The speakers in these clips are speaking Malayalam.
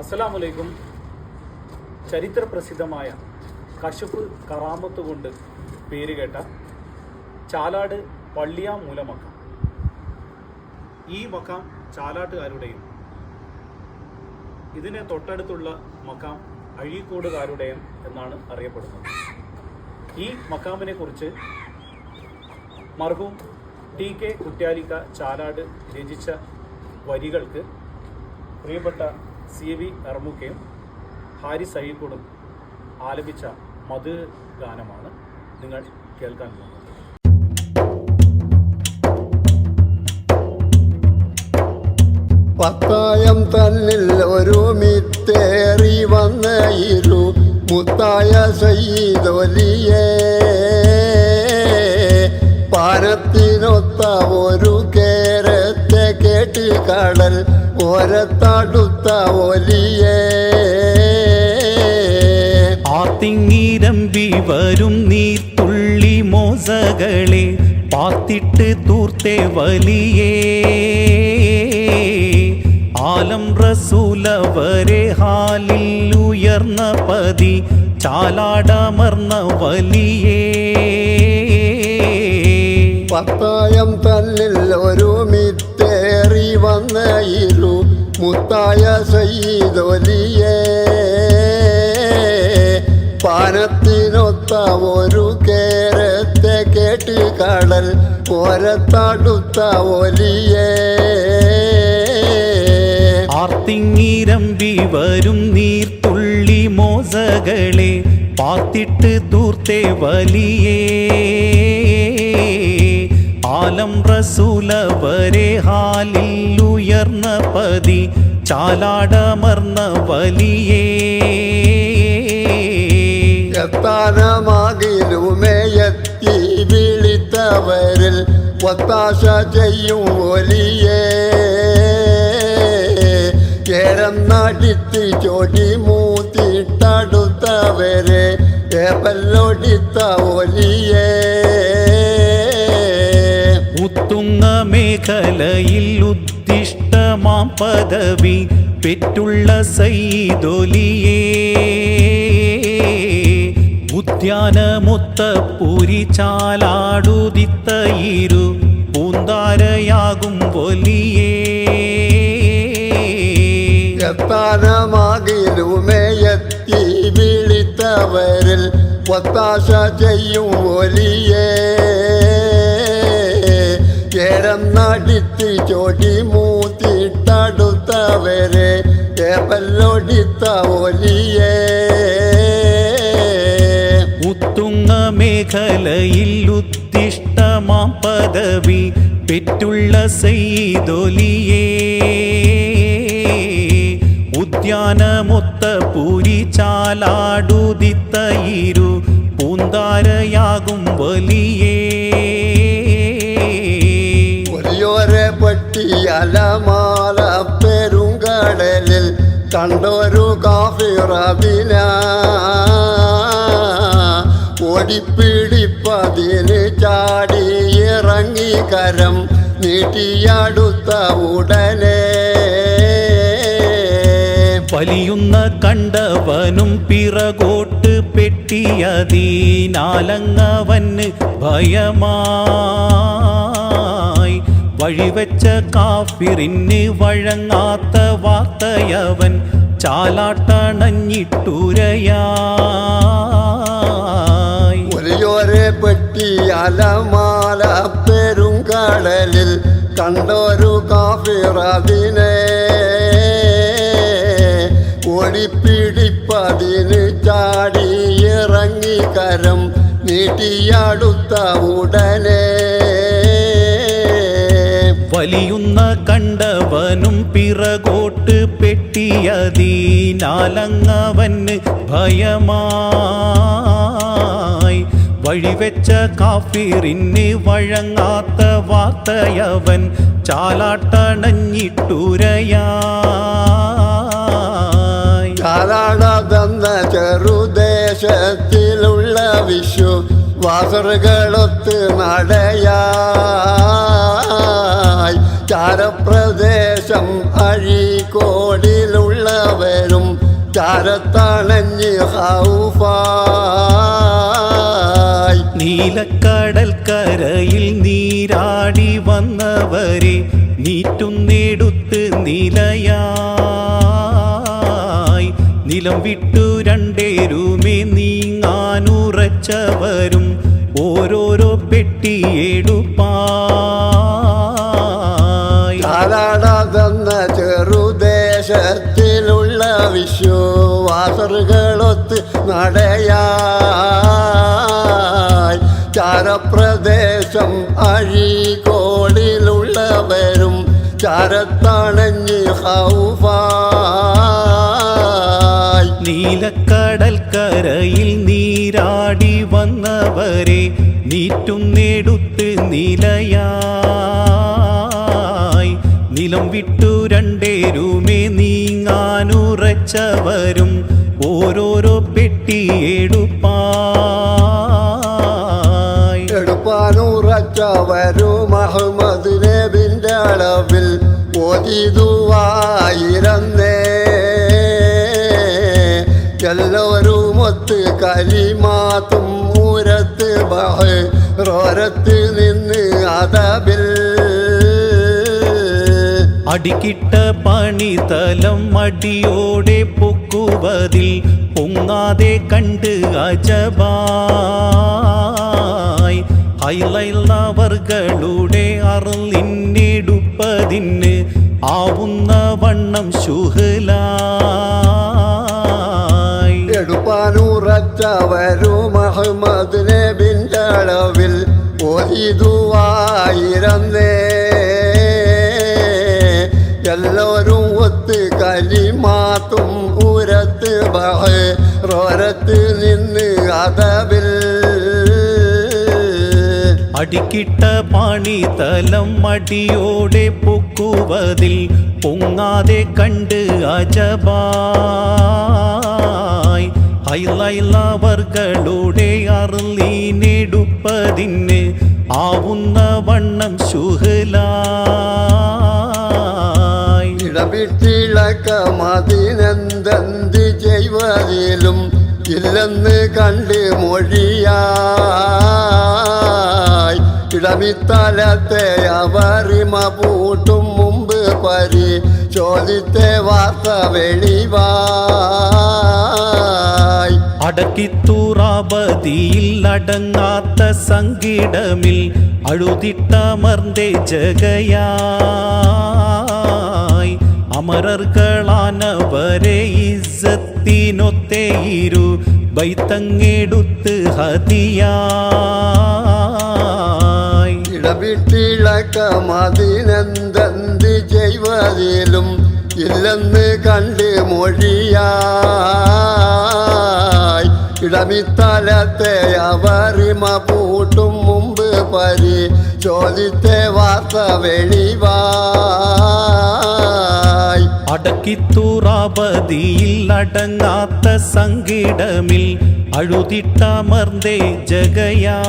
അസ്സലാമലൈക്കും. ചരിത്ര പ്രസിദ്ധമായ കശുപ്പ് കറാമത്ത് കൊണ്ട് പേര് കേട്ട ചാലാട് പള്ളിയാമൂല മക്കാം ഈ മക്കാം ചാലാട്ടുകാരുടെയും ഇതിനെ തൊട്ടടുത്തുള്ള മക്കാം അഴീക്കോടുകാരുടെയും എന്നാണ് അറിയപ്പെടുന്നത്. ഈ മക്കാമിനെ കുറിച്ച് മർഹൂം ടി കെ കുറ്റ്യാലിക്ക ചാലാട് രചിച്ച വരികൾക്ക് പ്രിയപ്പെട്ട സി വി എറമുക്കയും ഹാരിസ് അഴീക്കോടും ആലപിച്ച മധു ഗാനമാണ് നിങ്ങൾ കേൾക്കാൻ പോകുന്നത്. പത്തായം തന്നിൽ ഒരു മിത്തേറി വന്ന ഇരു മുത്തായ സയ്യിദൊലിയേ. പാനത്തിനൊത്ത ഒരു കേട്ട് കടൽ ഓരത്തടുത്ത ഒലിയേ. ആത്തിങ്ങിരമ്പി വരും നീർത്തുള്ളി മോസകളെ പാത്തിട്ട് തൂർത്തെ വലിയേ. ആലം റസൂലവരെ ഹാലിൽ ഉയർന്ന പതി ചാലാടമർന്ന വലിയേ. പത്തായം തന്നിൽ ഒരു മിത്തേറി വന്ന ഇരു മുത്തായ സയ്യിദൊലിയേ പാനത്തിനൊത്ത ഒരു കേരത്തെ കേട്ട് കടൽ ഓരത്തടുത്ത ഒലിയേ. ആർത്തിങ്ങിരമ്പി വരും നീർത്തുള്ളി മോസകളെ പാത്തിട്ട് തൂർത്തെ വലിയേ. ആലം റസൂലവരെ ഹാലിൽ ഉയർന്ന പതി ചാലാടമർന്ന വലിയേ. എത്താനമാകിലുമേയെത്തി വിളിത്തവരിൽ ഒത്താശ ചെയ്യും ഒലിയേ. കേരം നടിത്തി ചോടി മൂത്തിട്ടടുത്തവരെ ഏപ്പല്ലൊടിത്ത ഒലിയേ. ഉത്തുങ്ങ മേഖലയിൽ ഉദ്ദിഷ്ടമാം പദവി പെറ്റുള്ള സൈതൊലിയേ ഉദ്യാനമൊത്തപ്പൂരി ചാലാടുതിത്തയിരു പൂന്താരയാകും എത്താനമാകിലുമേയെത്തി വിളിത്തവരിൽ ഒത്താശ ചെയ്യും ഒലിയേ കേരം ചോടി മൂത്തിട്ടടുത്തവരെ കേപ്പല്ലൊടിത്ത ഒലിയേ. ഉത്തുങ്ങ ഉത്തിഷ്ടമാ പദവി പെറ്റുള്ള സെയ്തൊലിയേ. ഉദ്യാനമൊത്ത പൂരി ചാലാടുതിത്തയിരു പൂന്താരയാകും വലിയേ. അലമാല പെരുങ്കടലിൽ കണ്ടൊരു കാഫിറബിന. ഓടിപ്പിടിപ്പതിന് ചാടി ഇറങ്ങി കരം നീട്ടിയടുത്ത ഉടനെ. വലിയുന്ന കണ്ടവനും പിറകോട്ട് പെട്ടിയതീനാലങ്ങവന് ഭയമായി വഴിവെച്ച കാഫിറിന് വഴങ്ങാത്ത വാർത്തയവൻ ചാലാട്ടണഞ്ഞിട്ടുരയായി. ഒലിയോരെ പറ്റി അലമാല പെരുങ്കടലിൽ കണ്ടൊരു കാഫിറതിനെ ഓടിപ്പിടിപ്പതിന് ചാടി ഇറങ്ങി കരം നീട്ടിയടുത്ത ഉടനെ. വലിയുന്ന കണ്ടവനും പിറകോട്ട് പെട്ടിയതീനാലങ്ങവന് ഭയമായി. വഴിവെച്ച കാഫിറിന് വഴങ്ങാത്ത വാർത്തയവൻ ചാലാട്ടണഞ്ഞിട്ടുരയായി. കാലാടതെന്ന ചെറുദേശത്തിലുള്ള വിഷു വാസറുകളൊത്ത് നടയായി. ചാരപ്രദേശം അഴീക്കോടിലുള്ളവരും ചാരത്തണഞ്ഞ് നീലക്കടൽ കരയിൽ നീരാടി വന്നവരെ നീറ്റുന്നെടുത്ത് നിലയായി. നിലം വിട്ടു രണ്ടേരുമേ നീങ്ങാനുറച്ചവരും ഓരോരോ പെട്ടിയെടുപ്പായി വിശ്വാസറുകളൊത്ത് നടയായി. ചാരപ്രദേശം അഴീകോടിലുള്ളവരും ചാരത്തണഞ്ഞ് നീലക്കടൽ കരയിൽ നീരാടി വന്നവരെ നീറ്റുന്നെടുത്ത് നിലയായി. നിലം വിട്ടു രണ്ടേരുമേ നീങ്ങാനുറച്ചവരും ഓരോരോ പെട്ടിയെടുപ്പായി എടുപ്പാനുറച്ചവരും അഹമ്മദ് നബിന്റെ അളവിൽ ഒതിരുവായിരുന്നേ എല്ലാവരും ഒത്ത് കലിമാത്തും മൂരത്ത് ബഹ് റോരത്ത് നിന്ന് അതബിൽ അടിക്കിട്ട പണിതലം മടിയോടെ പൊക്കുവതിൽ പൊങ്ങാതെ കണ്ട് അജബായ് ഹൈലൈലവർകളുടെ അറലിന്നെടുപ്പതിന് ആവുന്ന വണ്ണം ശുഹലായ്. എടുപ്പാനുറച്ചവരു മഹമ്മദ് നബിന്റെ അളവിൽ ഒരു ദുവായിരം നേ അകത്ത് നിന്ന് അതവിൽ അടിക്കിട്ട പണി തലം മടിയോടെ പൊക്കുവതിൽ പൊങ്ങാതെ കണ്ട് അജബായ് ഹൈലൈലവർകളുടെ അറുളീനെടുപ്പതിന് ആവുന്ന വണ്ണം ശുഹലായി ഇടവിട്ടിളക്കമതിനെന്തെന്ത് ചെയ്വതിലും ഇല്ലെന്ന് കണ്ട് മൊഴിയായി. ഇടമിത്തലത്തെ അവറിമ പൂട്ടും മുമ്പ് പരി ചോദിത്തെ വാർത്ത വെളിവായി. അടക്കിത്തൂറാപതിയിൽ അടങ്ങാത്ത സംഗീടമിൽ അഴുതിട്ടമർന്നേ ജഗയായി അമരർകളാനവരെ ഇസത്തിനൊത്തേയിരു ബൈത്തങ്ങെടുത്ത് ഹതിയായി. ഇടവിട്ടിളക്ക മതിനെന്തെന്ത് ചെയ്വതിലും ഇല്ലെന്ന് കണ്ട് മൊഴിയായി. ഇടമിത്തലത്തെ അവറിമ പൂട്ടും മുമ്പ് പരി ചോദിത്തെ വാർത്ത വെളിവായി. അടക്കിത്തൂറാപതിയിൽ അടങ്ങാത്ത സങ്കിടമിൽ അഴുതിട്ടമർന്നേ ജഗയായി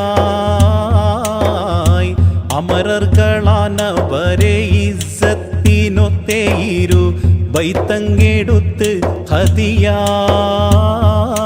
അമരർകളാനവരെ ഇസത്തിനൊത്തേയിരു ബൈത്തങ്ങെടുത്ത് ഹതിയായി